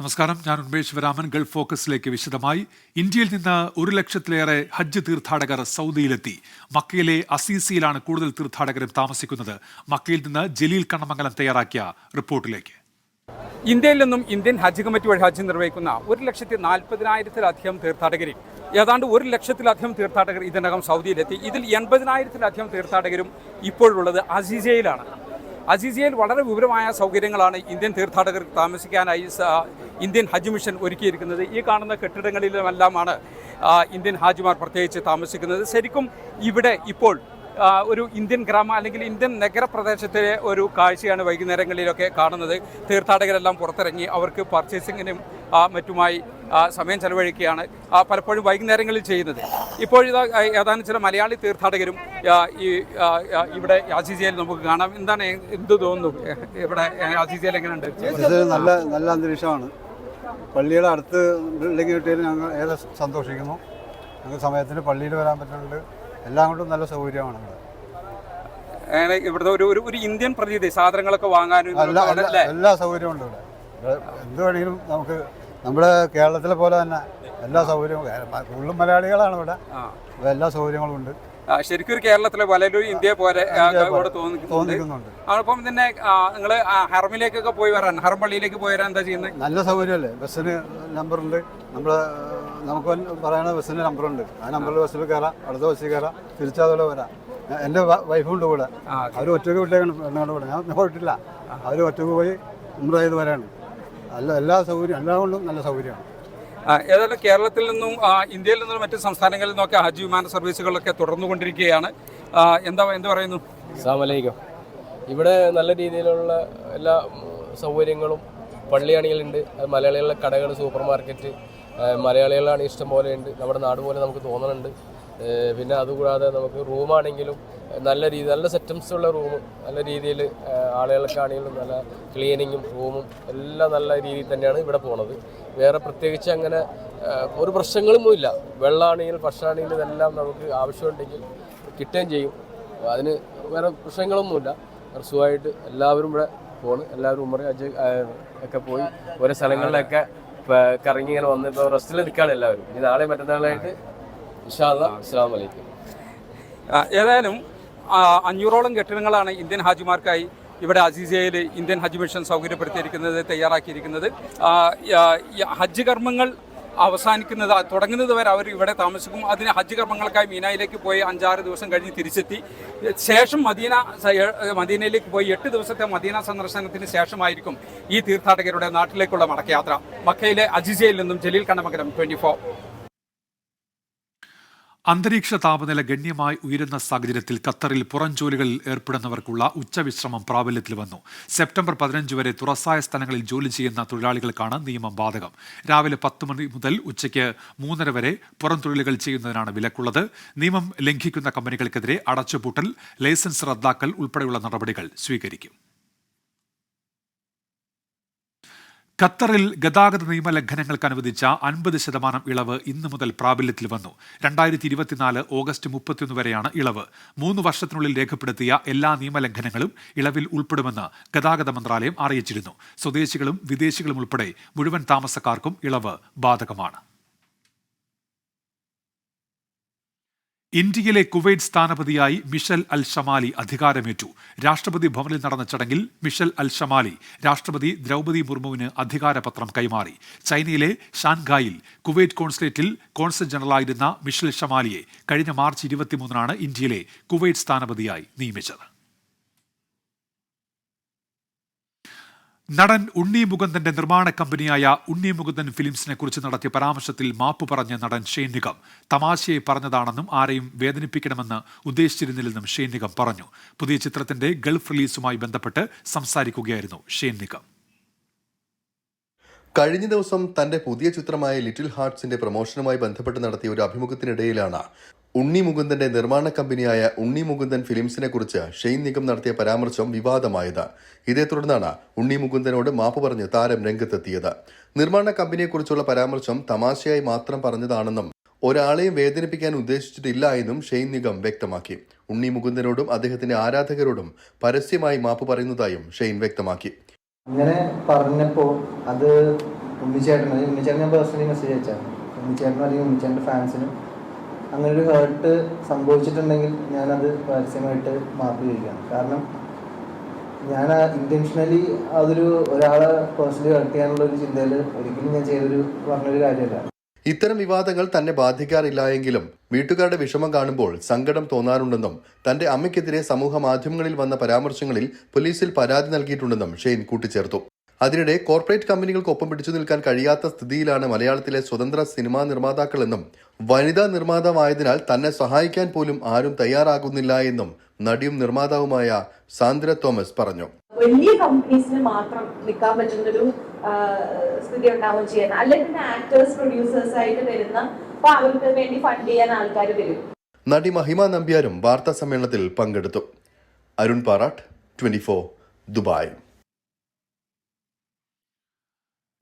നമസ്കാരം. ഞാൻ ഉന്മേഷ് വരാമൻ ഗൾഫ് ഫോക്കസിലേക്ക് വിശദമായി. ഇന്ത്യയിൽ നിന്ന് ഒരു ലക്ഷത്തിലേറെ ഹജ്ജ് തീർത്ഥാടകർ സൗദിയിലെത്തി. മക്കയിലെ അസീസിയിലാണ് കൂടുതൽ തീർത്ഥാടകരും താമസിക്കുന്നത്. മക്കയിൽ നിന്ന് ജലീൽ കണ്ണമംഗലം തയ്യാറാക്കിയ റിപ്പോർട്ടിലേക്ക്. ഇന്ത്യയിൽ നിന്നും ഇന്ത്യൻ ഹജ്ജ് കമ്മിറ്റി വഴി ഹജ്ജ് നിർവഹിക്കുന്ന ഒരു ലക്ഷത്തി നാൽപ്പതിനായിരത്തിലധികം തീർത്ഥാടകരിൽ ഏതാണ്ട് ഒരു ലക്ഷത്തിലധികം തീർത്ഥാടകർ ഇതിനകം സൗദിയിലെത്തി. ഇതിൽ എൺപതിനായിരത്തിലധികം തീർത്ഥാടകരും ഇപ്പോഴുള്ളത് അസീസയിലാണ് അസീസയിൽ വളരെ വിപുലമായ സൗകര്യങ്ങളാണ് ഇന്ത്യൻ തീർത്ഥാടകർക്ക് താമസിക്കാനായി ഇന്ത്യൻ ഹജ്ജ് മിഷൻ ഒരുക്കിയിരിക്കുന്നത്. ഈ കാണുന്ന കെട്ടിടങ്ങളിലുമെല്ലാമാണ് ഇന്ത്യൻ ഹാജിമാർ പ്രത്യേകിച്ച് താമസിക്കുന്നത്. ശരിക്കും ഇവിടെ ഇപ്പോൾ ഒരു ഇന്ത്യൻ ഗ്രാമ അല്ലെങ്കിൽ ഇന്ത്യൻ നഗരപ്രദേശത്തിലെ ഒരു കാഴ്ചയാണ് വൈകുന്നേരങ്ങളിലൊക്കെ കാണുന്നത്. തീർത്ഥാടകരെല്ലാം പുറത്തിറങ്ങി അവർക്ക് പർച്ചേസിങ്ങിനും മറ്റുമായി സമയം ചെലവഴിക്കുകയാണ്. പലപ്പോഴും വൈകുന്നേരങ്ങളിൽ ചെയ്യുന്നത്. ഇപ്പോഴിതാ ഏതാനും ചില മലയാളി തീർത്ഥാടകരും ഈ ഇവിടെ അസീസിയയിൽ നമുക്ക് കാണാം. എന്താണ് എന്ത് തോന്നുന്നു? ഇവിടെ അസീസിയയിൽ എങ്ങനെയുണ്ട്? നല്ല നല്ല അന്തരീക്ഷമാണ്. പള്ളിയുടെ അടുത്ത് ബിൽഡിംഗ് കിട്ടിയതിൽ ഞങ്ങൾ ഏറെ സന്തോഷിക്കുന്നു. ഞങ്ങൾക്ക് സമയത്തിന് പള്ളിയിൽ വരാൻ പറ്റുന്നുണ്ട്. എല്ലാം കൊണ്ടും നല്ല സൗകര്യമാണ് ഇവിടെ. ഇവിടുത്തെ ഒരു ഒരു- ഇന്ത്യൻ പ്രതീതി സാധനങ്ങളൊക്കെ വാങ്ങാനും എല്ലാ ഇവിടെ ഇവിടെ. എന്ത് വേണമെങ്കിലും നമുക്ക് നമ്മുടെ കേരളത്തിലെ പോലെ തന്നെ എല്ലാ സൗകര്യവും കൂടുതലും മലയാളികളാണ് ഇവിടെ. അപ്പോൾ എല്ലാ സൗകര്യങ്ങളും ഉണ്ട് ശരിക്കും ഒരു കേരളത്തിലെ പലരും ഇന്ത്യയെ പോലെ ഇവിടെ തോന്നിക്കുന്നുണ്ട്. അപ്പം തന്നെ നിങ്ങൾ ഹറമിലേക്കൊക്കെ പോയി വരാൻ ഹർമള്ളിയിലേക്ക് പോയി വരാൻ എന്താ ചെയ്യുന്നത് നല്ല സൗകര്യമല്ലേ? ബസ്സിന് നമ്പറുണ്ട്. നമ്മൾ നമുക്ക് പറയുന്ന ബസ്സിന് നമ്പറുണ്ട്. ആ നമ്പറിൽ ബസ്സിൽ കയറാം അടുത്ത ബസ്സിൽ കയറാം തിരിച്ചതുപോലെ വരാം. എന്റെ വൈഫുണ്ട് കൂടെ അവർ ഒറ്റയ്ക്ക് വിട്ടേക്കാണ് പെണ്ണുങ്ങളുടെ കൂടെ ഞാൻ പോയിട്ടില്ല. അവർ ഒറ്റയ്ക്ക് പോയി ഉമ്ര ചെയ്ത് വരാണ്. നല്ല എല്ലാ സൗകര്യം എല്ലാം കൊണ്ടും നല്ല സൗകര്യമാണ്. ആ, ഏതായാലും കേരളത്തിൽ നിന്നും ആ, ഇന്ത്യയിൽ നിന്നും മറ്റു സംസ്ഥാനങ്ങളിൽ നിന്നൊക്കെ ഹജ്ജ് വിമാന സർവീസുകളൊക്കെ തുടർന്നുകൊണ്ടിരിക്കുകയാണ്. ആ, എന്താ എന്ത് പറയുന്നു? അസ്സാമലൈക്കും ഇവിടെ നല്ല രീതിയിലുള്ള എല്ലാ ഉം, സൗകര്യങ്ങളും പള്ളിയാണെങ്കിലുണ്ട് അത് മലയാളികളുടെ കടകൾ സൂപ്പർ മാർക്കറ്റ് മലയാളികളാണ് ഇഷ്ടം പോലെ ഉണ്ട്. നമ്മുടെ നാട് പോലെ നമുക്ക് തോന്നുന്നുണ്ട് പിന്നെ അതുകൂടാതെ നമുക്ക് റൂമാണെങ്കിലും നല്ല രീതി നല്ല സെറ്റംസ് ഉള്ള റൂം നല്ല രീതിയിൽ ആളുകൾക്കാണെങ്കിലും നല്ല ക്ലീനിങ്ങും റൂമും എല്ലാം നല്ല രീതിയിൽ തന്നെയാണ് ഇവിടെ പോണത്. വേറെ പ്രത്യേകിച്ച് അങ്ങനെ ഒരു പ്രശ്നങ്ങളൊന്നും ഇല്ല. വെള്ളമാണെങ്കിലും ഭക്ഷണമാണെങ്കിലും ഇതെല്ലാം നമുക്ക് ആവശ്യമുണ്ടെങ്കിൽ കിട്ടുകയും ചെയ്യും. അതിന് വേറെ പ്രശ്നങ്ങളൊന്നുമില്ല. സുഖമായിട്ട് എല്ലാവരും ഇവിടെ പോണ്. എല്ലാവരും ഉമ്മറി അജ് ഒക്കെ പോയി ഓരോ സ്ഥലങ്ങളിലൊക്കെ കറങ്ങി ഇങ്ങനെ വന്ന് ഇപ്പോൾ റെസ്റ്റിൽ നിൽക്കുകയാണ് എല്ലാവരും. ഇനി നാളെ മറ്റന്നാളായിട്ട് ഏതായാലും അഞ്ഞൂറോളം കെട്ടിടങ്ങളാണ് ഇന്ത്യൻ ഹാജിമാർക്കായി ഇവിടെ അസീസിയയിൽ ഇന്ത്യൻ ഹജ്ജ് മിഷൻ സൗകര്യപ്പെടുത്തിയിരിക്കുന്നത് തയ്യാറാക്കിയിരിക്കുന്നത്. ഹജ്ജ് കർമ്മങ്ങൾ അവസാനിക്കുന്നത് തുടങ്ങുന്നത് വരെ അവർ ഇവിടെ താമസിക്കും. അതിന് ഹജ്ജ് കർമ്മങ്ങൾക്കായി മീനായിലേക്ക് പോയി അഞ്ചാറ് ദിവസം കഴിഞ്ഞ് തിരിച്ചെത്തി. ശേഷം മദീന മദീനയിലേക്ക് പോയി എട്ട് ദിവസത്തെ മദീന സന്ദർശനത്തിന് ശേഷമായിരിക്കും ഈ തീർത്ഥാടകരുടെ നാട്ടിലേക്കുള്ള മടക്കയാത്ര. മക്കയിലെ അജിസയിൽ നിന്നും ജലീൽ കണ്ണമംഗലം ട്വന്റി ഫോർ. അന്തരീക്ഷ താപനില ഗണ്യമായി ഉയരുന്ന സാഹചര്യത്തിൽ ഖത്തറിൽ പുറം ജോലികളിൽ ഏർപ്പെടുന്നവർക്കുള്ള ഉച്ചവിശ്രമം പ്രാബല്യത്തിൽ വന്നു. സെപ്റ്റംബർ പതിനഞ്ച് വരെ തുറസായ സ്ഥലങ്ങളിൽ ജോലി ചെയ്യുന്ന തൊഴിലാളികൾക്കാണ് നിയമം ബാധകം. രാവിലെ പത്ത് മണി മുതൽ ഉച്ചയ്ക്ക് മൂന്നര വരെ പുറം തൊഴിലുകൾ ചെയ്യുന്നതിനാണ് വിലക്കുള്ളത്. നിയമം ലംഘിക്കുന്ന കമ്പനികൾക്കെതിരെ അടച്ചുപൂട്ടൽ ലൈസൻസ് റദ്ദാക്കൽ ഉൾപ്പെടെയുള്ള നടപടികൾ സ്വീകരിക്കും. ഖത്തറിൽ ഗതാഗത നിയമ ലംഘനങ്ങൾക്ക് അനുവദിച്ച അൻപത് ശതമാനം ഇളവ് ഇന്ന് മുതൽ പ്രാബല്യത്തിൽ വന്നു. രണ്ടായിരത്തി ഇരുപത്തിനാല് ഓഗസ്റ്റ് മുപ്പത്തിയൊന്ന് വരെയാണ് ഇളവ്. മൂന്ന് വർഷത്തിനുള്ളിൽ രേഖപ്പെടുത്തിയ എല്ലാ നിയമലംഘനങ്ങളും ഇളവിൽ ഉൾപ്പെടുമെന്ന് ഗതാഗത മന്ത്രാലയം അറിയിച്ചിരുന്നു. സ്വദേശികളും വിദേശികളും ഉൾപ്പെടെ മുഴുവൻ താമസക്കാർക്കും ഇളവ് ബാധകമാണ്. ഇന്ത്യയിലെ കുവൈറ്റ് സ്ഥാനപതിയായി മിഷൽ അൽ ഷമാലി അധികാരമേറ്റു. രാഷ്ട്രപതി ഭവനിൽ നടന്ന ചടങ്ങിൽ മിഷൽ അൽ ഷമാലി രാഷ്ട്രപതി ദ്രൗപതി മുർമുവിന് അധികാരപത്രം കൈമാറി. ചൈനയിലെ ഷാൻഗായിൽ കുവൈറ്റ് കോൺസുലേറ്റിൽ കോൺസൽ ജനറലായിരുന്ന മിഷൽ ഷമാലിയെ കഴിഞ്ഞ മാർച്ച് ഇരുപത്തിമൂന്നിനാണ് ഇന്ത്യയിലെ കുവൈറ്റ് സ്ഥാനപതിയായി നിയമിച്ചത്. നടൻ ഉണ്ണി മുകുന്ദന്റെ നിർമ്മാണ കമ്പനിയായ ഉണ്ണി മുകുന്ദൻ ഫിലിംസിനെ കുറിച്ച് നടത്തിയ പരാമർശത്തിൽ മാപ്പ് പറഞ്ഞ നടൻ നിഗം തമാശയെ പറഞ്ഞതാണെന്നും ആരെയും വേദനിപ്പിക്കണമെന്ന് ഉദ്ദേശിച്ചിരുന്നില്ലെന്നും നിഗം പറഞ്ഞു. പുതിയ ചിത്രത്തിന്റെ ഗൾഫ് റിലീസുമായി ബന്ധപ്പെട്ട് സംസാരിക്കുകയായിരുന്നു നിഗം കഴിഞ്ഞ ദിവസം തന്റെ പുതിയ ചിത്രമായ ലിറ്റിൽ ഹാർട്സിന്റെ പ്രൊമോഷനുമായി ബന്ധപ്പെട്ട് നടത്തിയ ഒരു അഭിമുഖത്തിനിടയിലാണ് ഉണ്ണി മുകുന്ദന്റെ നിർമ്മാണ കമ്പനിയായ ഉണ്ണി മുകുന്ദൻ ഫിലിംസിനെ കുറിച്ച് ഷെയ്ൻ നിഗം നടത്തിയ പരാമർശം വിവാദമായത്. ഇതേ തുടർന്നാണ് ഉണ്ണി മുകുന്ദനോട് മാപ്പ് പറഞ്ഞ് താരം രംഗത്തെത്തിയത്. നിർമ്മാണ കമ്പനിയെക്കുറിച്ചുള്ള പരാമർശം തമാശയായി മാത്രം പറഞ്ഞതാണെന്നും ഒരാളെയും വേദനിപ്പിക്കാൻ ഉദ്ദേശിച്ചിട്ടില്ല എന്നും ഷെയ്ൻ നിഗം വ്യക്തമാക്കി. ഉണ്ണി മുകുന്ദനോടും അദ്ദേഹത്തിന്റെ ആരാധകരോടും പരസ്യമായി മാപ്പ് പറയുന്നതായും ഷെയ്ൻ വ്യക്തമാക്കി. അങ്ങനെ പറഞ്ഞപ്പോൾ അത് ഉമ്മിച്ചേട്ടൻ അല്ലെങ്കിൽ ഉമ്മിച്ചേട്ടൻ ഞാൻ പേഴ്സണലി മെസ്സേജ് അയച്ചായിരുന്നു ഉമ്മിച്ചേട്ടനും അല്ലെങ്കിൽ ഉമ്മിച്ചേട്ടൻ ഫാൻസിനും അങ്ങനെ ഒരു ഹേർട്ട് സംഭവിച്ചിട്ടുണ്ടെങ്കിൽ ഞാനത് പരസ്യമായിട്ട് മാപ്പ് ചോദിക്കുകയാണ് കാരണം ഞാൻ ഇന്റൻഷനലി അതൊരു ഒരാളെ പേഴ്സണലി ഹേർട്ട് ചെയ്യാനുള്ള ഒരു ചിന്തയിൽ ഒരിക്കലും ഞാൻ ചെയ്തൊരു പറഞ്ഞൊരു കാര്യമല്ല. ഇത്തരം വിവാദങ്ങൾ തന്നെ ബാധിക്കാറില്ല എങ്കിലും വീട്ടുകാരുടെ വിഷമം കാണുമ്പോൾ സങ്കടം തോന്നാറുണ്ടെന്നും തന്റെ അമ്മയ്ക്കെതിരെ സമൂഹ മാധ്യമങ്ങളിൽ വന്ന പരാമർശങ്ങളിൽ പോലീസിൽ പരാതി നൽകിയിട്ടുണ്ടെന്നും ഷെയ്ൻ കൂട്ടിച്ചേർത്തു. അതിനിടെ കോർപ്പറേറ്റ് കമ്പനികൾക്കൊപ്പം പിടിച്ചു നിൽക്കാൻ കഴിയാത്ത സ്ഥിതിയിലാണ് മലയാളത്തിലെ സ്വതന്ത്ര സിനിമാ നിർമ്മാതാക്കളെന്നും വനിതാ നിർമ്മാതാവായതിനാൽ തന്നെ സഹായിക്കാൻ പോലും ആരും തയ്യാറാകുന്നില്ല എന്നും നടിയും നിർമ്മാതാവുമായ സാന്ദ്ര തോമസ് പറഞ്ഞു. വലിയ കമ്പനീസിന് മാത്രം നിൽക്കാൻ പറ്റുന്നൊരു സ്ഥിതി ഉണ്ടാവുകയും ചെയ്യാൻ അല്ലെങ്കിൽ പിന്നെ ആക്ടേഴ്സ് പ്രൊഡ്യൂസേഴ്സ് ആയിട്ട് വരുന്ന. അപ്പൊ അവർക്ക് വേണ്ടി ഫണ്ട് ചെയ്യാൻ ആൾക്കാർ വരും. നടി മഹിമ നമ്പ്യാരും വാർത്താ സമ്മേളനത്തിൽ പങ്കെടുത്തു. Arun Parat twenty four Dubai.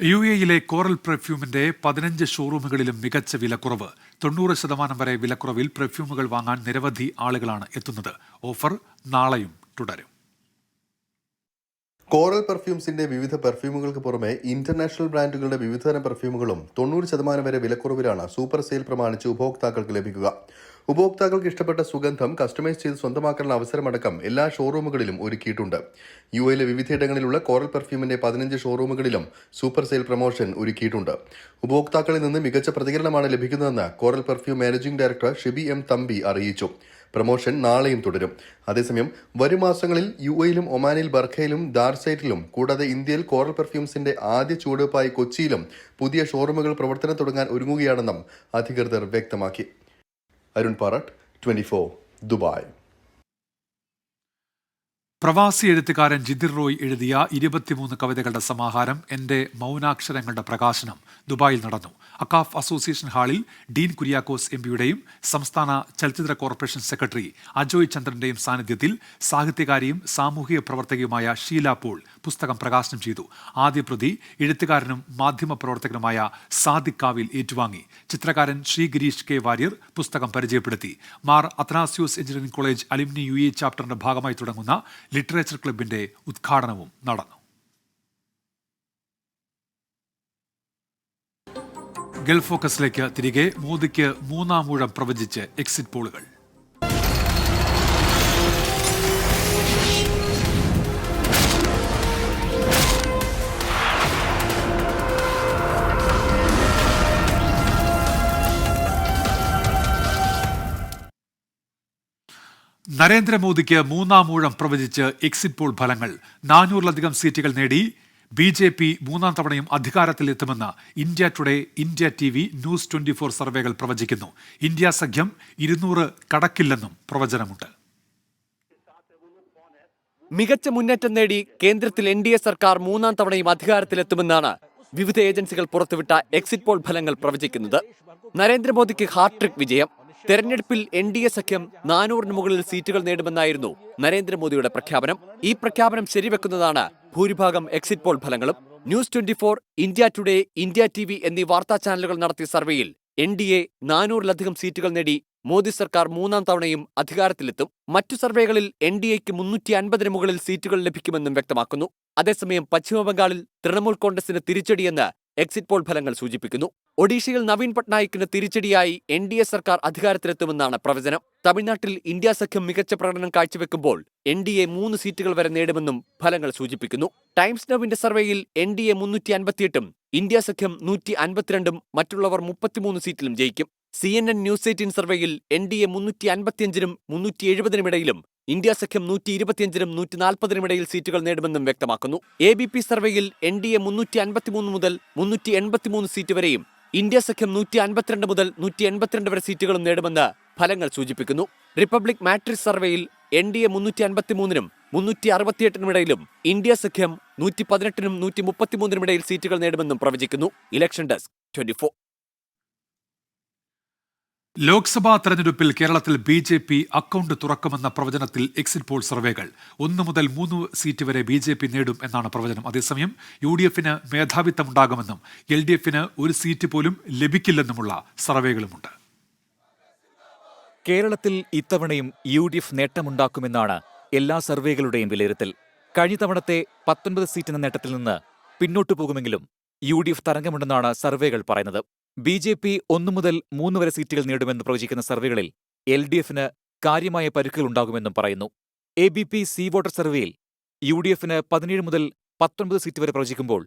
U എയിലെ കോറൽ പെർഫ്യൂമിന്റെ പതിനഞ്ച് ഷോറൂമുകളിലും മികച്ച വിലക്കുറവ്. തൊണ്ണൂറ് ശതമാനം വരെ വിലക്കുറവിൽ പെർഫ്യൂമുകൾ വാങ്ങാൻ നിരവധി ആളുകളാണ് എത്തുന്നത്. ഓഫർ നാളെയും തുടരും. കോറൽ പെർഫ്യൂംസിന്റെ വിവിധ പെർഫ്യൂമുകൾക്ക് പുറമെ ഇന്റർനാഷണൽ ബ്രാൻഡുകളുടെ വിവിധതരം പെർഫ്യൂമുകളും തൊണ്ണൂറ് ശതമാനം വരെ വിലക്കുറവിലാണ് സൂപ്പർ സെയിൽ പ്രമാണിച്ച് ഉപഭോക്താക്കൾക്ക് ലഭിക്കുക. ഉപഭോക്താക്കൾക്ക് ഇഷ്ടപ്പെട്ട സുഗന്ധം കസ്റ്റമൈസ് ചെയ്ത് സ്വന്തമാക്കാനുള്ള അവസരമടക്കം എല്ലാ ഷോറൂമുകളിലും ഒരുക്കിയിട്ടുണ്ട്. യു എയിലെ വിവിധയിടങ്ങളിലുള്ള കോറൽ പെർഫ്യൂമിന്റെ പതിനഞ്ച് ഷോറൂമുകളിലും സൂപ്പർ സെയിൽ പ്രമോഷൻ ഒരുക്കിയിട്ടുണ്ട്. ഉപഭോക്താക്കളിൽ നിന്ന് മികച്ച പ്രതികരണമാണ് ലഭിക്കുന്നതെന്ന് Coral perfume managing director Shibi M Thampi അറിയിച്ചു. പ്രൊമോഷൻ നാളെയും തുടരും. അതേസമയം വരും മാസങ്ങളിൽ യു എയിലും ഒമാനിൽ ബർഖയിലും ദാർസൈറ്റിലും കൂടാതെ ഇന്ത്യയിൽ കോറൽ പെർഫ്യൂംസിന്റെ ആദ്യ ചുവടുവയ്പായി കൊച്ചിയിലും പുതിയ ഷോറൂമുകൾ പ്രവർത്തനം തുടങ്ങാൻ ഒരുങ്ങുകയാണെന്നും അധികൃതർ വ്യക്തമാക്കി. Arun Parat twenty Dubai. പ്രവാസി എഴുത്തുകാരൻ ജിതിർ റോയ് എഴുതിയ ഇരുപത്തിമൂന്ന് കവിതകളുടെ സമാഹാരം എന്റെ മൗനാക്ഷരങ്ങളുടെ പ്രകാശനം ദുബായിൽ നടന്നു. അക്കാഫ് അസോസിയേഷൻ ഹാളിൽ ഡീൻ കുര്യാക്കോസ് എം പിയുടെയും സംസ്ഥാന ചലച്ചിത്ര കോർപ്പറേഷൻ സെക്രട്ടറി അജോയ് ചന്ദ്രന്റെയും സാന്നിധ്യത്തിൽ സാഹിത്യകാരിയും സാമൂഹിക പ്രവർത്തകയുമായ ഷീല പോൾ പുസ്തകം പ്രകാശനം ചെയ്തു. ആദ്യ പ്രതി എഴുത്തുകാരനും മാധ്യമ പ്രവർത്തകനുമായ സാദിഖ് കാവിൽ ഏറ്റുവാങ്ങി. ചിത്രകാരൻ ശ്രീ ഗിരീഷ് കെ വാര്യർ പുസ്തകം പരിചയപ്പെടുത്തി. Mar Athanasius engineering college alumni U A ചാപ്റ്ററിന്റെ ഭാഗമായി തുടങ്ങുന്ന ലിറ്ററേച്ചർ ക്ലബിന്റെ ഉദ്ഘാടനവും നടന്നു. ഗൾഫ് ഫോക്കസിലേക്ക് തിരികെ. മോദിക്ക് മൂന്നാം ഊഴം പ്രവചിച്ച് എക്സിറ്റ് പോളുകൾ. നരേന്ദ്രമോദിക്ക് മൂന്നാം ഊഴം പ്രവചിച്ച് എക്സിറ്റ് പോൾ ഫലങ്ങൾ. നാനൂറിലധികം സീറ്റുകൾ നേടി. ബി ജെ പി മൂന്നാം തവണയും അധികാരത്തിലെത്തുമെന്ന് India Today India T V news twenty four സർവേകൾ പ്രവചിക്കുന്നു. ഇന്ത്യ സഖ്യം ഇരുന്നൂറ് കടക്കില്ലെന്നും പ്രവചനമുണ്ട്. മികച്ച മുന്നേറ്റം നേടി കേന്ദ്രത്തിൽ എൻ ഡി എ സർക്കാർ മൂന്നാം തവണയും അധികാരത്തിലെത്തുമെന്നാണ് വിവിധ ഏജൻസികൾ പുറത്തുവിട്ട എക്സിറ്റ് പോൾ ഫലങ്ങൾ പ്രവചിക്കുന്നത്. നരേന്ദ്രമോദിക്ക് ഹാർട്രിക് വിജയം. തെരഞ്ഞെടുപ്പിൽ എൻ ഡി എ സഖ്യം നാനൂറിന് മുകളിൽ സീറ്റുകൾ നേടുമെന്നായിരുന്നു നരേന്ദ്രമോദിയുടെ പ്രഖ്യാപനം. ഈ പ്രഖ്യാപനം ശരിവെക്കുന്നതാണ് ഭൂരിഭാഗം എക്സിറ്റ് പോൾ ഫലങ്ങളും news twenty four India Today India T V എന്നീ വാർത്താ ചാനലുകൾ നടത്തിയ സർവേയിൽ എൻ ഡി എ നാനൂറിലധികം സീറ്റുകൾ നേടി മോദി സർക്കാർ മൂന്നാം തവണയും അധികാരത്തിലെത്തും. മറ്റു സർവേകളിൽ എൻ ഡി എക്ക് മുന്നൂറ്റി അൻപതിന് മുകളിൽ സീറ്റുകൾ ലഭിക്കുമെന്നും വ്യക്തമാക്കുന്നു. അതേസമയം പശ്ചിമബംഗാളിൽ തൃണമൂൽ കോൺഗ്രസിന് തിരിച്ചടിയെന്ന് എക്സിറ്റ് പോൾ ഫലങ്ങൾ സൂചിപ്പിക്കുന്നു. ഒഡീഷയിൽ നവീൻ പട്നായിക്കിന് തിരിച്ചടിയായി എൻ ഡി എ സർക്കാർ അധികാരത്തിലെത്തുമെന്നാണ് പ്രവചനം. തമിഴ്നാട്ടിൽ ഇന്ത്യ സഖ്യം മികച്ച പ്രകടനം കാഴ്ചവെക്കുമ്പോൾ എൻ ഡി എ മൂന്ന് സീറ്റുകൾ വരെ നേടുമെന്നും ഫലങ്ങൾ സൂചിപ്പിക്കുന്നു. ടൈംസ് നവിന്റെ സർവേയിൽ എൻ ഡി എ മുന്നൂറ്റി അൻപത്തിയെട്ടും ഇന്ത്യ സഖ്യം നൂറ്റി അൻപത്തിരണ്ടും മറ്റുള്ളവർ മുപ്പത്തിമൂന്ന് സീറ്റിലും ജയിക്കും. C N N news eighteen സർവേയിൽ എൻ ഡി എ മുന്നൂറ്റി അൻപത്തിയഞ്ചിനും മുന്നൂറ്റി എഴുപതിനുമിടയിലും ഇന്ത്യ സഖ്യം നൂറ്റി ഇരുപത്തിയഞ്ചിനും നൂറ്റി നാൽപ്പതിനുമിടയിൽ സീറ്റുകൾ നേടുമെന്നും വ്യക്തമാക്കുന്നു. എ ബി പി സർവേയിൽ എൻ ഡി എ മുന്നൂറ്റി അൻപത്തിമൂന്ന് മുതൽ മുന്നൂറ്റി എൺപത്തിമൂന്ന് സീറ്റ് വരെയും ഇന്ത്യ സഖ്യം നൂറ്റി അൻപത്തിരണ്ട് മുതൽ നൂറ്റി എൺപത്തിരണ്ട് വരെ സീറ്റുകളും നേടുമെന്ന് ഫലങ്ങൾ സൂചിപ്പിക്കുന്നു. റിപ്പബ്ലിക് മാട്രിക്സ് സർവേയിൽ എൻ ഡി എ മുന്നൂറ്റി അൻപത്തിമൂന്നിനും മുന്നൂറ്റി അറുപത്തിയെട്ടിനും ഇടയിലും ഇന്ത്യ സഖ്യം നൂറ്റി പതിനെട്ടിനും നൂറ്റി മുപ്പത്തിമൂന്നിനും ഇടയിൽ സീറ്റുകൾ നേടുമെന്നും പ്രവചിക്കുന്നു. ഇലക്ഷൻ ഡെസ്ക് ട്വന്റി ലോക്സഭാ തെരഞ്ഞെടുപ്പിൽ കേരളത്തിൽ ബി ജെ പി അക്കൗണ്ട് തുറക്കുമെന്ന പ്രവചനത്തിൽ എക്സിറ്റ് പോൾ സർവേകൾ. ഒന്ന് മുതൽ മൂന്ന് സീറ്റ് വരെ ബി ജെ പി നേടും എന്നാണ് പ്രവചനം. അതേസമയം യു ഡി എഫിന് മേധാവിത്വമുണ്ടാകുമെന്നും എൽ ഡി എഫിന് ഒരു സീറ്റ് പോലും ലഭിക്കില്ലെന്നുമുള്ള സർവേകളുമുണ്ട്. കേരളത്തിൽ ഇത്തവണയും യു ഡി എഫ് നേട്ടമുണ്ടാക്കുമെന്നാണ് എല്ലാ സർവേകളുടെയും വിലയിരുത്തൽ. കഴിഞ്ഞ തവണത്തെ പത്തൊൻപത് സീറ്റെന്ന നേട്ടത്തിൽ നിന്ന് പിന്നോട്ടു പോകുമെങ്കിലും യു ഡി എഫ് തരംഗമുണ്ടെന്നാണ് സർവേകൾ പറയുന്നത്. ബി ജെ പി ഒന്നു മുതൽ മൂന്ന് വരെ സീറ്റുകൾ നേടുമെന്ന് പ്രവചിക്കുന്ന സർവേകളിൽ എൽ ഡി എഫിന് കാര്യമായ പരുക്കുകൾ ഉണ്ടാകുമെന്നും പറയുന്നു. A B P C voter സർവേയിൽ യു ഡി എഫിന് പതിനേഴ് മുതൽ പത്തൊൻപത് സീറ്റ് വരെ പ്രവചിക്കുമ്പോൾ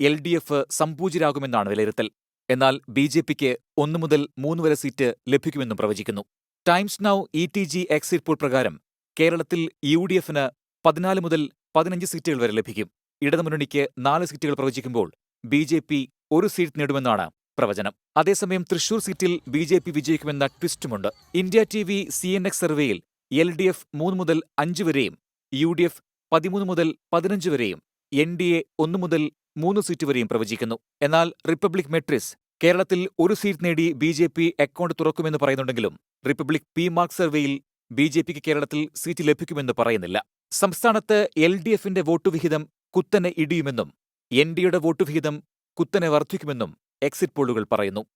എൽ ഡി എഫ് സംപൂജ്യരാകുമെന്നാണ് വിലയിരുത്തൽ. എന്നാൽ ബി ജെ പിക്ക് ഒന്നു മുതൽ മൂന്ന് വരെ സീറ്റ് ലഭിക്കുമെന്നും പ്രവചിക്കുന്നു. Times Now E T G poll പ്രകാരം കേരളത്തിൽ യു ഡി എഫിന് പതിനാല് മുതൽ പതിനഞ്ച് സീറ്റുകൾ വരെ ലഭിക്കും. ഇടതുമുന്നണിക്ക് നാല് സീറ്റുകൾ പ്രവചിക്കുമ്പോൾ ബി ജെ പി ഒരു സീറ്റ് നേടുമെന്നാണ് പ്രവചനം. അതേസമയം തൃശൂർ സീറ്റിൽ ബി ജെ പി വിജയിക്കുമെന്ന ട്വിസ്റ്റുമുണ്ട്. India T V C N X സർവേയിൽ എൽ ഡി എഫ് മൂന്ന് മുതൽ അഞ്ച് വരെയും യു ഡി എഫ് പതിമൂന്ന് മുതൽ പതിനഞ്ച് വരെയും എൻ ഡി എ ഒന്ന് മുതൽ മൂന്ന് സീറ്റ് വരെയും പ്രവചിക്കുന്നു. എന്നാൽ റിപ്പബ്ലിക് മെട്രിസ് കേരളത്തിൽ ഒരു സീറ്റ് നേടി ബി ജെ പി അക്കൗണ്ട് തുറക്കുമെന്ന് പറയുന്നുണ്ടെങ്കിലും റിപ്പബ്ലിക് പി മാർക്ക് സർവേയിൽ ബി ജെ പിക്ക് കേരളത്തിൽ സീറ്റ് ലഭിക്കുമെന്ന് പറയുന്നില്ല. സംസ്ഥാനത്ത് എൽ ഡി എഫിന്റെ വോട്ടുവിഹിതം കുത്തനെ ഇടിയുമെന്നും എൻ ഡിയുടെ വോട്ടുവിഹിതം കുത്തനെ വർദ്ധിക്കുമെന്നും എക്സിറ്റ് പോളുകൾ പറയുന്നു.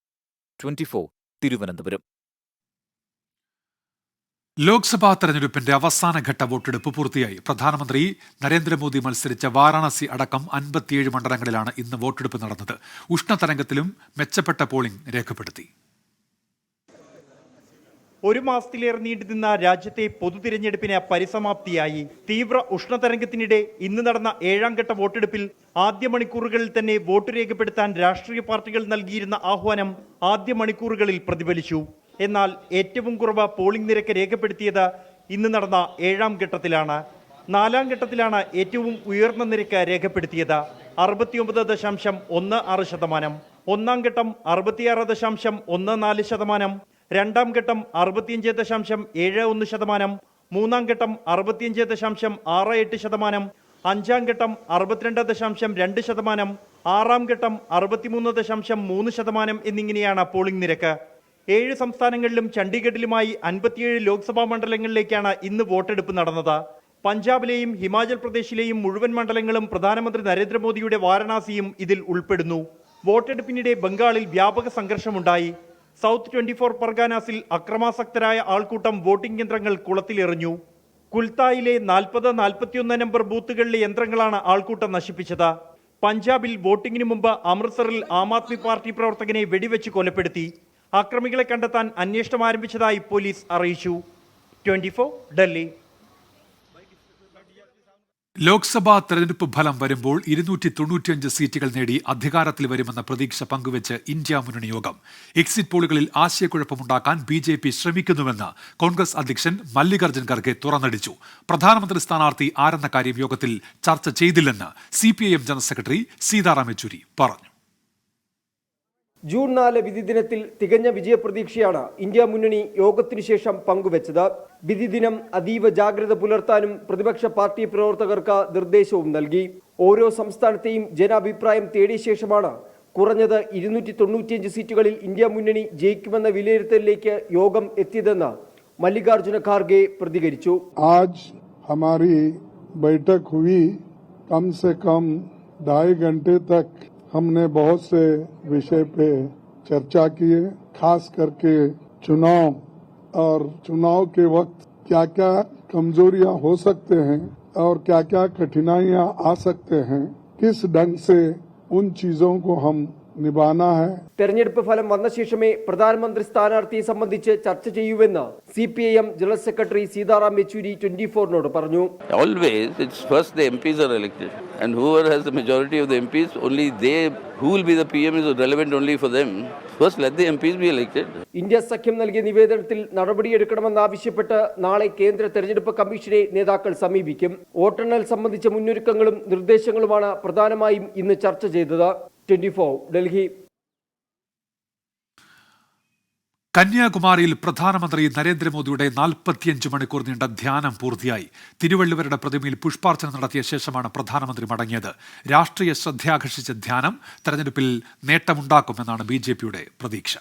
ട്വന്റിഫോർ തിരുവനന്തപുരം. ലോക്സഭാ തെരഞ്ഞെടുപ്പിന്റെ അവസാനഘട്ട വോട്ടെടുപ്പ് പൂർത്തിയായി. പ്രധാനമന്ത്രി നരേന്ദ്രമോദി മത്സരിച്ച വാരാണസി അടക്കം അൻപത്തിയേഴ് മണ്ഡലങ്ങളിലാണ് ഇന്ന് വോട്ടെടുപ്പ് നടന്നത്. ഉഷ്ണതരംഗത്തിലും മെച്ചപ്പെട്ട പോളിംഗ് രേഖപ്പെടുത്തി. ഒരു മാസത്തിലേറെ നീണ്ടുനിന്ന രാജ്യത്തെ പൊതുതിരഞ്ഞെടുപ്പിന് പരിസമാപ്തിയായി. തീവ്ര ഉഷ്ണതരംഗത്തിനിടെ ഇന്ന് നടന്ന ഏഴാം ഘട്ട വോട്ടെടുപ്പിൽ ആദ്യ മണിക്കൂറുകളിൽ തന്നെ വോട്ട് രേഖപ്പെടുത്താൻ രാഷ്ട്രീയ പാർട്ടികൾ നൽകിയിരുന്ന ആഹ്വാനം ആദ്യ മണിക്കൂറുകളിൽ പ്രതിഫലിച്ചു. എന്നാൽ ഏറ്റവും കുറവ് പോളിംഗ് നിരക്ക് രേഖപ്പെടുത്തിയത് ഇന്ന് നടന്ന ഏഴാം ഘട്ടത്തിലാണ്. നാലാം ഘട്ടത്തിലാണ് ഏറ്റവും ഉയർന്ന നിരക്ക് രേഖപ്പെടുത്തിയത്. അറുപത്തിയൊമ്പത് ദശാംശം ഒന്ന് ആറ് ശതമാനം. ഒന്നാം ഘട്ടം അറുപത്തിയാറ് ദശാംശം ഒന്ന് നാല് ശതമാനം. രണ്ടാം ഘട്ടം അറുപത്തിയഞ്ച് ദശാംശം ഏഴ് ഒന്ന് ശതമാനം മൂന്നാം ഘട്ടം അറുപത്തിയഞ്ച് ദശാംശം ആറ് എട്ട് ശതമാനം അഞ്ചാം ഘട്ടം അറുപത്തിരണ്ട് ദശാംശം രണ്ട് ശതമാനം ആറാം ഘട്ടം അറുപത്തിമൂന്ന് ദശാംശം മൂന്ന് ശതമാനം എന്നിങ്ങനെയാണ് പോളിംഗ് നിരക്ക്. ഏഴ് സംസ്ഥാനങ്ങളിലും ചണ്ഡീഗഡിലുമായി അൻപത്തിയേഴ് ലോക്സഭാ മണ്ഡലങ്ങളിലേക്കാണ് ഇന്ന് വോട്ടെടുപ്പ് നടന്നത്. പഞ്ചാബിലെയും ഹിമാചൽ പ്രദേശിലെയും മുഴുവൻ മണ്ഡലങ്ങളും പ്രധാനമന്ത്രി നരേന്ദ്രമോദിയുടെ വാരണാസിയും ഇതിൽ ഉൾപ്പെടുന്നു. വോട്ടെടുപ്പിനിടെ ബംഗാളിൽ വ്യാപക സംഘർഷമുണ്ടായി. സൗത്ത് ട്വന്റി ഫോർ പർഗാനാസിൽ അക്രമാസക്തരായ ആൾക്കൂട്ടം വോട്ടിംഗ് യന്ത്രങ്ങൾ കുളത്തിലെറിഞ്ഞു. കുൽത്തായിലെ നാൽപ്പത് നാൽപ്പത്തിയൊന്ന് നമ്പർ ബൂത്തുകളിലെ യന്ത്രങ്ങളാണ് ആൾക്കൂട്ടം നശിപ്പിച്ചത്. പഞ്ചാബിൽ വോട്ടിംഗിന് മുമ്പ് അമൃത്സറിൽ ആം ആദ്മി പാർട്ടി പ്രവർത്തകനെ വെടിവെച്ച് കൊലപ്പെടുത്തി. അക്രമികളെ കണ്ടെത്താൻ അന്വേഷണം ആരംഭിച്ചതായി പോലീസ് അറിയിച്ചു. ട്വന്റി ഡൽഹി. ലോക്സഭാ തെരഞ്ഞെടുപ്പ് ഫലം വരുമ്പോൾ ഇരുന്നൂറ്റി തൊണ്ണൂറ്റിയഞ്ച് സീറ്റുകൾ നേടി അധികാരത്തിൽ വരുമെന്ന പ്രതീക്ഷ പങ്കുവച്ച് ഇന്ത്യ മുന്നണി യോഗം. എക്സിറ്റ് പോളുകളിൽ ആശയക്കുഴപ്പമുണ്ടാക്കാൻ ബി ജെ പി ശ്രമിക്കുന്നുവെന്ന് കോൺഗ്രസ് അധ്യക്ഷൻ മല്ലികാർജുൻ ഖർഗെ തുറന്നടിച്ചു. പ്രധാനമന്ത്രി സ്ഥാനാർത്ഥി ആരെന്ന കാര്യം യോഗത്തിൽ ചർച്ച ചെയ്തില്ലെന്ന് C general secretary Sitaram Yechury പറഞ്ഞു. ജൂൺ നാല് വിധി ദിനത്തിൽ തികഞ്ഞ വിജയപ്രതീക്ഷയാണ് ഇന്ത്യ മുന്നണി യോഗത്തിനു ശേഷം പങ്കുവച്ചത് വിധി ദിനം അതീവ ജാഗ്രത പുലർത്താനും പ്രതിപക്ഷ പാർട്ടി പ്രവർത്തകർക്ക് നിർദ്ദേശവും നൽകി ഓരോ സംസ്ഥാനത്തെയും ജനാഭിപ്രായം തേടിയ ശേഷമാണ് കുറഞ്ഞത് ഇരുന്നൂറ്റി തൊണ്ണൂറ്റിയഞ്ച് സീറ്റുകളിൽ ഇന്ത്യ മുന്നണി ജയിക്കുമെന്ന വിലയിരുത്തലിലേക്ക് യോഗം എത്തിയതെന്ന് മല്ലികാർജുന ഖാർഗെ പ്രതികരിച്ചു आज हमारी बैठक हुई कम से कम ढाई घंटे तक हमने बहुत से विषय पे चर्चा किए, खास करके चुनाव और चुनाव के वक्त क्या क्या कमजोरियाँ हो सकते हैं और क्या क्या कठिनाइयाँ आ सकते हैं, किस ढंग से उन चीज़ों को हम തെരഞ്ഞെടുപ്പ് ഫലം വന്ന ശേഷമേ പ്രധാനമന്ത്രി സ്ഥാനാർത്ഥിയെ സംബന്ധിച്ച് ചർച്ച ചെയ്യൂവെന്ന് C P I M general secretary Sitaram Yechury twenty ഫോറിനോട് പറഞ്ഞു. Whoever has the majority of the MPs, only they, who will be the is only for them first let the elected. India സഖ്യം നൽകിയ നിവേദനത്തിൽ നടപടിയെടുക്കണമെന്നാവശ്യപ്പെട്ട് നാളെ കേന്ദ്ര തെരഞ്ഞെടുപ്പ് കമ്മീഷനെ നേതാക്കൾ സമീപിക്കും. വോട്ടെണ്ണൽ സംബന്ധിച്ച മുന്നൊരുക്കങ്ങളും നിർദ്ദേശങ്ങളുമാണ് പ്രധാനമായും ഇന്ന് ചർച്ച ചെയ്തത്. ട്വന്റി ഡൽഹി. കന്യാകുമാരിയിൽ പ്രധാനമന്ത്രി നരേന്ദ്രമോദിയുടെ നാൽപ്പത്തിയഞ്ച് മണിക്കൂർ നീണ്ട ധ്യാനം പൂർത്തിയായി. തിരുവള്ളുവരുടെ പ്രതിമയിൽ പുഷ്പാർച്ചന നടത്തിയ ശേഷമാണ് പ്രധാനമന്ത്രി മടങ്ങിയത്. രാഷ്ട്രീയ ശ്രദ്ധയാകർഷിച്ച ധ്യാനം തെരഞ്ഞെടുപ്പിൽ നേട്ടമുണ്ടാക്കുമെന്നാണ് ബി പ്രതീക്ഷ.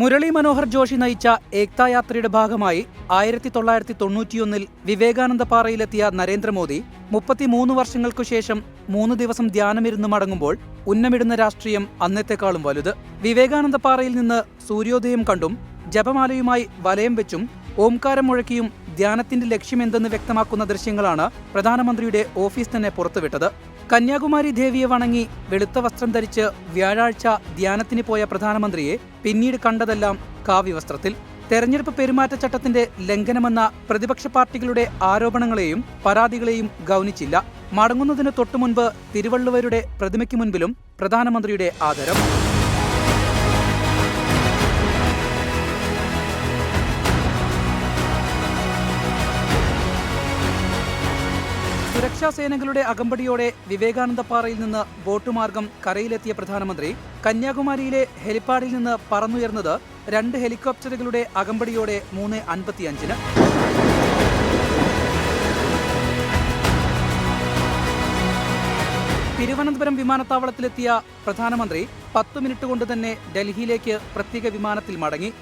മുരളി മനോഹർ ജോഷി നയിച്ച ഏക്താ യാത്രയുടെ ഭാഗമായി ആയിരത്തി തൊള്ളായിരത്തി തൊണ്ണൂറ്റിയൊന്നിൽ വിവേകാനന്ദ പാറയിലെത്തിയ നരേന്ദ്രമോദി മുപ്പത്തിമൂന്ന് വർഷങ്ങൾക്കു ശേഷം മൂന്ന് ദിവസം ധ്യാനമിരുന്ന് മടങ്ങുമ്പോൾ ഉന്നമിടുന്ന രാഷ്ട്രീയം അന്നത്തെക്കാളും വലുത്. വിവേകാനന്ദ പാറയിൽ നിന്ന് സൂര്യോദയം കണ്ടും ജപമാലയുമായി വലയം വെച്ചും ഓംകാരം മുഴക്കിയും ധ്യാനത്തിന്റെ ലക്ഷ്യമെന്തെന്ന് വ്യക്തമാക്കുന്ന ദൃശ്യങ്ങളാണ് പ്രധാനമന്ത്രിയുടെ ഓഫീസ് തന്നെ പുറത്തുവിട്ടത്. കന്യാകുമാരി ദേവിയെ വണങ്ങി വെളുത്ത വസ്ത്രം ധരിച്ച് വ്യാഴാഴ്ച ധ്യാനത്തിന് പോയ പ്രധാനമന്ത്രിയെ പിന്നീട് കണ്ടതെല്ലാം കാവ്യവസ്ത്രത്തിൽ തെരഞ്ഞെടുപ്പ് പെരുമാറ്റച്ചട്ടത്തിന്റെ ലംഘനമെന്ന പ്രതിപക്ഷ പാർട്ടികളുടെ ആരോപണങ്ങളെയും പരാതികളെയും ഗൗനിച്ചില്ല. മടങ്ങുന്നതിന് തൊട്ടുമുൻപ് തിരുവള്ളുവരുടെ പ്രതിമയ്ക്ക് മുൻപിലും പ്രധാനമന്ത്രിയുടെ ആദരം. സുരക്ഷാ സേനകളുടെ അകമ്പടിയോടെ വിവേകാനന്ദപ്പാറയിൽ നിന്ന് ബോട്ട് മാർഗം കരയിലെത്തിയ പ്രധാനമന്ത്രി കന്യാകുമാരിയിലെ ഹെലിപ്പാഡിൽ നിന്ന് പറന്നുയർന്നത് രണ്ട് ഹെലികോപ്റ്ററുകളുടെ അകമ്പടിയോടെ മൂന്ന് അൻപത്തിയഞ്ചിന്. തിരുവനന്തപുരം വിമാനത്താവളത്തിലെത്തിയ പ്രധാനമന്ത്രി പത്ത് മിനിറ്റ് കൊണ്ട് തന്നെ ഡൽഹിയിലേക്ക് പ്രത്യേക വിമാനത്തിൽ മടങ്ങി.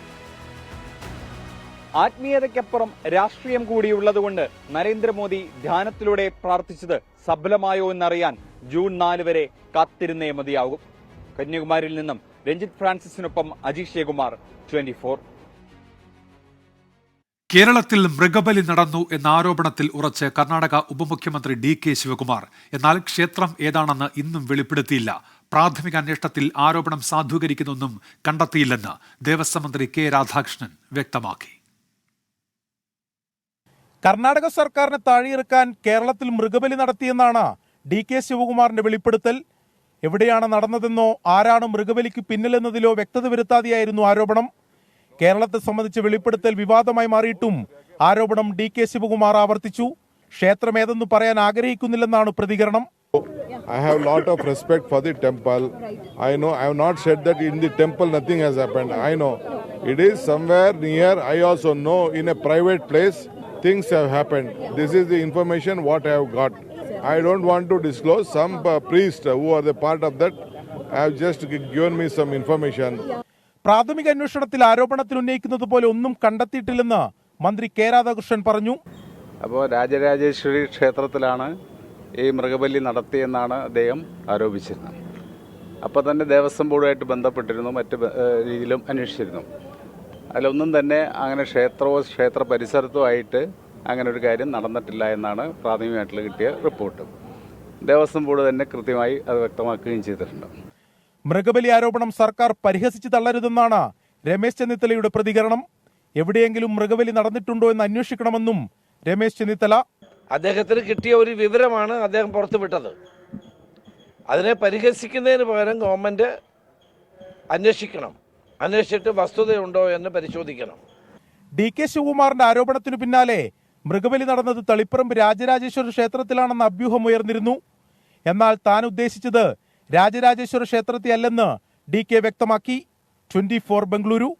ആത്മീയതയ്ക്കപ്പുറം രാഷ്ട്രീയം കൂടിയുള്ളതുകൊണ്ട് നരേന്ദ്രമോദി ധ്യാനത്തിലൂടെ പ്രാർത്ഥിച്ചത് സഫലമായോ എന്നറിയാൻ ജൂൺ നാല് വരെ കാത്തിരുന്നേ മതിയാകും. കന്യാകുമാരിയിൽ നിന്നും രഞ്ജിത് ഫ്രാൻസിസിനൊപ്പം അജീഷ് ജയകുമാർ ട്വന്റി കേരളത്തിൽ മൃഗബലി നടന്നു എന്ന ആരോപണത്തിൽ ഉറച്ച് കർണാടക ഉപമുഖ്യമന്ത്രി ഡി കെ ശിവകുമാർ. എന്നാൽ ക്ഷേത്രം ഏതാണെന്ന് ഇന്നും വെളിപ്പെടുത്തിയില്ല. പ്രാഥമിക അന്വേഷണത്തിൽ ആരോപണം സാധൂകരിക്കുന്നൊന്നും കണ്ടെത്തിയില്ലെന്ന് ദേവസ്വം മന്ത്രി കെ രാധാകൃഷ്ണൻ വ്യക്തമാക്കി. കർണാടക സർക്കാരിനെ താഴെയിറക്കാൻ കേരളത്തിൽ മൃഗബലി നടത്തിയെന്നാണ് ഡി കെ ശിവകുമാറിന്റെ വെളിപ്പെടുത്തൽ എവിടെയാണ് നടന്നതെന്നോ ആരാണ് മൃഗബലിക്ക് പിന്നിലെന്നതിലോ വ്യക്തത വരുത്താതെയായിരുന്നു ആരോപണം കേരളത്തെ സംബന്ധിച്ച് വെളിപ്പെടുത്തൽ വിവാദമായി മാറിയിട്ടും ആരോപണം ഡി കെ ശിവകുമാർ ആവർത്തിച്ചു ക്ഷേത്രം ഏതെന്ന് പറയാൻ ആഗ്രഹിക്കുന്നില്ലെന്നാണ് പ്രതികരണം I have lot of respect for the temple. I know I have not said that in the temple nothing has happened. I know it is somewhere near. I also know in a private place things have happened. This is the information what I have got. I don't want to disclose. Some uh, priest who are the part of that have just given me some information. പ്രാഥമിക അന്വേഷണത്തിൽ ആരോപണത്തിൽ ഉന്നയിക്കുന്നത് പോലെ ഒന്നും കണ്ടെത്തിയിട്ടില്ലെന്ന് മന്ത്രി K Radhakrishnan പറഞ്ഞു അപ്പോൾ രാജരാജേശ്വരി ക്ഷേത്രത്തിലാണ് ഈ മൃഗബലി നടത്തിയെന്നാണ് അദ്ദേഹം ആരോപിച്ചിരുന്നത് അപ്പോൾ തന്നെ ദേവസ്വം ബോർഡുമായിട്ട് ബന്ധപ്പെട്ടിരുന്നു മറ്റ് രീതിയിലും അന്വേഷിച്ചിരുന്നു അതിലൊന്നും തന്നെ അങ്ങനെ ക്ഷേത്രമോ ക്ഷേത്ര പരിസരത്തോ ആയിട്ട് അങ്ങനെ ഒരു കാര്യം നടന്നിട്ടില്ല എന്നാണ് പ്രാഥമികമായിട്ടുള്ള കിട്ടിയ റിപ്പോർട്ട്. ദേവസ്വം ബോർഡ് തന്നെ കൃത്യമായി അത് വ്യക്തമാക്കുകയും ചെയ്തിട്ടുണ്ട്. മൃഗബലി ആരോപണം സർക്കാർ പരിഹസിച്ച് തള്ളരുതെന്നാണ് രമേശ് ചെന്നിത്തലയുടെ പ്രതികരണം. എവിടെയെങ്കിലും മൃഗബലി നടന്നിട്ടുണ്ടോ എന്ന് അന്വേഷിക്കണമെന്നും രമേശ് ചെന്നിത്തല. അദ്ദേഹത്തിന് കിട്ടിയ ഒരു വിവരമാണ് അദ്ദേഹം പുറത്തുവിട്ടത് അതിനെ പരിഹസിക്കുന്നതിന് പകരം ഗവൺമെന്റ് അന്വേഷിക്കണം. അന്വേഷിച്ചിട്ട് വസ്തുതയുണ്ടോ എന്ന് പരിശോധിക്കണം. ഡി കെ ശിവകുമാറിന്റെ ആരോപണത്തിനു പിന്നാലെ മൃഗബലി നടന്നത് തളിപ്പറമ്പ് രാജരാജേശ്വര ക്ഷേത്രത്തിലാണെന്ന അഭ്യൂഹം ഉയർന്നിരുന്നു. എന്നാൽ താൻ ഉദ്ദേശിച്ചത് രാജരാജേശ്വര ക്ഷേത്രത്തെ അല്ലെന്ന് ഡി കെ വ്യക്തമാക്കി. Twenty four Bengaluru.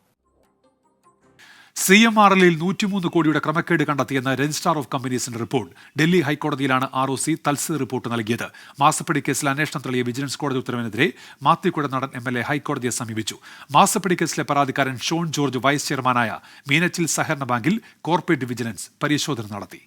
C M R എല്ലിൽ നൂറ്റിമൂന്ന് കോടിയുടെ ക്രമക്കേട് കണ്ടെത്തിയെന്ന രജിസ്ട്രാർ ഓഫ് കമ്പനീസിന്റെ റിപ്പോർട്ട്. ഡൽഹി ഹൈക്കോടതിയിലാണ് ആർ ഒ സി തൽസി റിപ്പോർട്ട് നൽകിയത്. മാസപ്പടി കേസിൽ അന്വേഷണം തള്ളിയ വിജിലൻസ് കോടതി ഉത്തരവിനെതിരെ മാത്തിക്കുട നടൻ എം എൽ എ ഹൈക്കോടതിയെ സമീപിച്ചു. മാസപ്പടി കേസിലെ പരാതിക്കാരൻ ഷോൺ ജോർജ് വൈസ് ചെയർമാനായ മീനച്ചിൽ സഹകരണ ബാങ്കിൽ കോർപ്പറേറ്റ് വിജിലൻസ് പരിശോധന നടത്തി.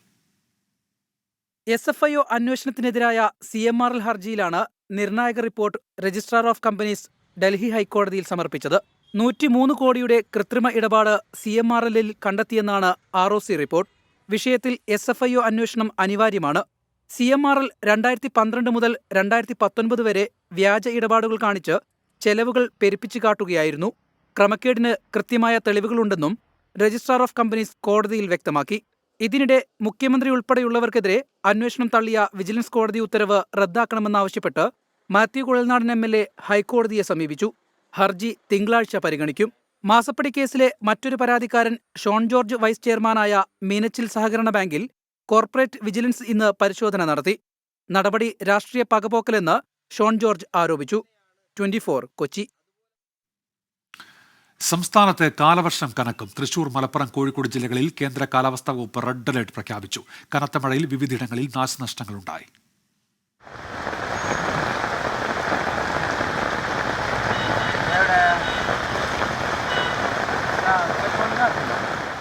എസ് എഫ് ഐ ഒ അന്വേഷണത്തിനെതിരായ സി എം ആർ എൽ ഹർജിയിലാണ് നിർണായക report registrar of companies Delhi ഹൈക്കോടതിയിൽ സമർപ്പിച്ചത്. നൂറ്റിമൂന്ന് കോടിയുടെ കൃത്രിമ ഇടപാട് സി എം ആർ എല്ലിൽ കണ്ടെത്തിയെന്നാണ് ആർ ഒ സി റിപ്പോർട്ട്. വിഷയത്തിൽ എസ് എഫ് ഐ ഒ അന്വേഷണം അനിവാര്യമാണ്. സി എം ആർ എൽ രണ്ടായിരത്തി പന്ത്രണ്ട് മുതൽ രണ്ടായിരത്തി പത്തൊൻപത് വരെ വ്യാജ ഇടപാടുകൾ കാണിച്ച് ചെലവുകൾ പെരുപ്പിച്ചു കാട്ടുകയായിരുന്നു. ക്രമക്കേടിന് കൃത്യമായ തെളിവുകളുണ്ടെന്നും രജിസ്ട്രാർ ഓഫ് കമ്പനീസ് കോടതിയിൽ വ്യക്തമാക്കി. ഇതിനിടെ മുഖ്യമന്ത്രി ഉൾപ്പെടെയുള്ളവർക്കെതിരെ അന്വേഷണം തള്ളിയ വിജിലൻസ് കോടതി ഉത്തരവ് റദ്ദാക്കണമെന്നാവശ്യപ്പെട്ട് Mathew Kuzhalnadan M L A ഹൈക്കോടതിയെ സമീപിച്ചു. ഹർജി തിങ്കളാഴ്ച പരിഗണിക്കും. മാസപ്പടി കേസിലെ മറ്റൊരു പരാതിക്കാരൻ ഷോൺ ജോർജ് വൈസ് ചെയർമാനായ മീനച്ചിൽ സഹകരണ ബാങ്കിൽ കോർപ്പറേറ്റ് വിജിലൻസ് ഇന്ന് പരിശോധന നടത്തി. നടപടി രാഷ്ട്രീയ പകപോക്കലെന്ന് ഷോൺ ജോർജ് ആരോപിച്ചു. ട്വന്റി കൊച്ചി. സംസ്ഥാനത്തെ കാലവർഷം കനക്കും. തൃശൂർ മലപ്പുറം കോഴിക്കോട് ജില്ലകളിൽ കേന്ദ്ര കാലാവസ്ഥാ വകുപ്പ് റെഡ് അലർട്ട് പ്രഖ്യാപിച്ചു. കനത്ത മഴയിൽ വിവിധയിടങ്ങളിൽ നാശനഷ്ടങ്ങളുണ്ടായി.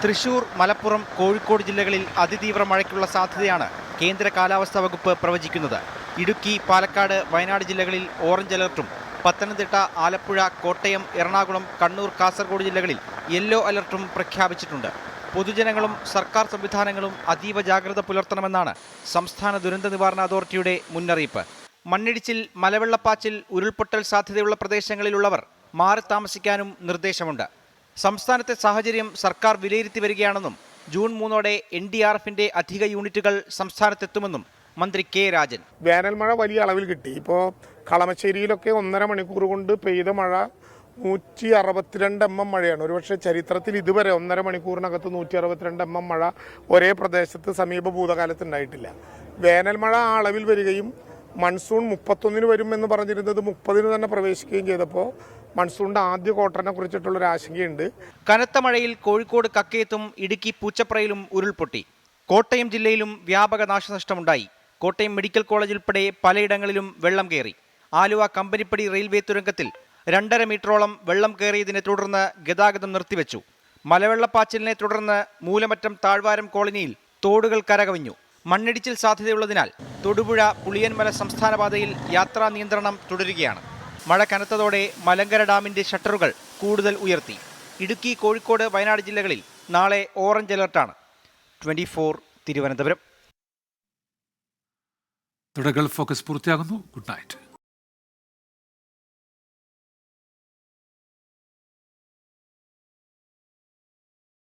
തൃശൂർ മലപ്പുറം കോഴിക്കോട് ജില്ലകളിൽ അതിതീവ്ര മഴയ്ക്കുള്ള സാധ്യതയാണ് കേന്ദ്ര കാലാവസ്ഥാ വകുപ്പ് പ്രവചിക്കുന്നത്. ഇടുക്കി പാലക്കാട് വയനാട് ജില്ലകളിൽ ഓറഞ്ച് അലർട്ടും. പത്തനംതിട്ട ആലപ്പുഴ കോട്ടയം എറണാകുളം കണ്ണൂർ കാസർഗോഡ് ജില്ലകളിൽ യെല്ലോ അലർട്ടും പ്രഖ്യാപിച്ചിട്ടുണ്ട്. പൊതുജനങ്ങളും സർക്കാർ സംവിധാനങ്ങളും അതീവ ജാഗ്രത പുലർത്തണമെന്നാണ് സംസ്ഥാന ദുരന്ത നിവാരണ അതോറിറ്റിയുടെ മുന്നറിയിപ്പ്. മണ്ണിടിച്ചിൽ മലവെള്ളപ്പാച്ചിൽ ഉരുൾപൊട്ടൽ സാധ്യതയുള്ള പ്രദേശങ്ങളിലുള്ളവർ മാറി താമസിക്കാനും നിർദ്ദേശമുണ്ട്. സംസ്ഥാനത്തെ സാഹചര്യം സർക്കാർ വിലയിരുത്തി വരികയാണെന്നും ജൂൺ മൂന്നോടെ എൻ ഡി ആർ എഫിന്റെ അധിക യൂണിറ്റുകൾ സംസ്ഥാനത്തെത്തുമെന്നും മന്ത്രി കെ രാജൻ. വേനൽമഴ വലിയ അളവിൽ കിട്ടി. ഇപ്പോൾ കളമശ്ശേരിയിലൊക്കെ ഒന്നര മണിക്കൂർ കൊണ്ട് പെയ്ത മഴ നൂറ്റി അറുപത്തിരണ്ട് എം എം മഴയാണ്. ഒരുപക്ഷെ ചരിത്രത്തിൽ ഇതുവരെ ഒന്നര മണിക്കൂറിനകത്ത് നൂറ്റി അറുപത്തിരണ്ട് എം എം മഴ ഒരേ പ്രദേശത്ത് സമീപ ഭൂതകാലത്ത് ഉണ്ടായിട്ടില്ല. വേനൽമഴ ആ അളവിൽ വരികയും മൺസൂൺ മുപ്പത്തൊന്നിന് വരുമെന്ന് പറഞ്ഞിരുന്നത് മുപ്പതിന് തന്നെ പ്രവേശിക്കുകയും ചെയ്തപ്പോൾ മൺസൂണിന്റെ ആദ്യ ക്വാർട്ടറിനെ കുറിച്ചിട്ടുള്ളൊരു ആശങ്കയുണ്ട്. കനത്ത മഴയിൽ കോഴിക്കോട് കക്കയത്തും ഇടുക്കി പൂച്ചപ്രയിലും ഉരുൾപൊട്ടി. കോട്ടയം ജില്ലയിലും വ്യാപക നാശനഷ്ടമുണ്ടായി. കോട്ടയം മെഡിക്കൽ കോളേജ് ഉൾപ്പെടെ പലയിടങ്ങളിലും വെള്ളം കയറി. ആലുവ കമ്പനിപ്പടി റെയിൽവേ തുരങ്കത്തിൽ രണ്ടര മീറ്ററോളം വെള്ളം കയറിയതിനെ തുടർന്ന് ഗതാഗതം നിർത്തിവെച്ചു. മലവെള്ളപ്പാച്ചിലിനെ തുടർന്ന് മൂലമറ്റം താഴ്വാരം കോളനിയിൽ തോടുകൾ കരകവിഞ്ഞു. മണ്ണിടിച്ചിൽ സാധ്യതയുള്ളതിനാൽ തൊടുപുഴ പുളിയൻമല സംസ്ഥാന പാതയിൽ യാത്രാ നിയന്ത്രണം തുടരുകയാണ്. മഴ കനത്തതോടെ മലങ്കര ഡാമിന്റെ ഷട്ടറുകൾ കൂടുതൽ ഉയർത്തി. ഇടുക്കി കോഴിക്കോട് വയനാട് ജില്ലകളിൽ നാളെ ഓറഞ്ച് അലർട്ടാണ്. Twenty four Thiruvananthapuram. തുടർ ഫോക്കസ് പൂർത്തിയാകുന്നു. Good night.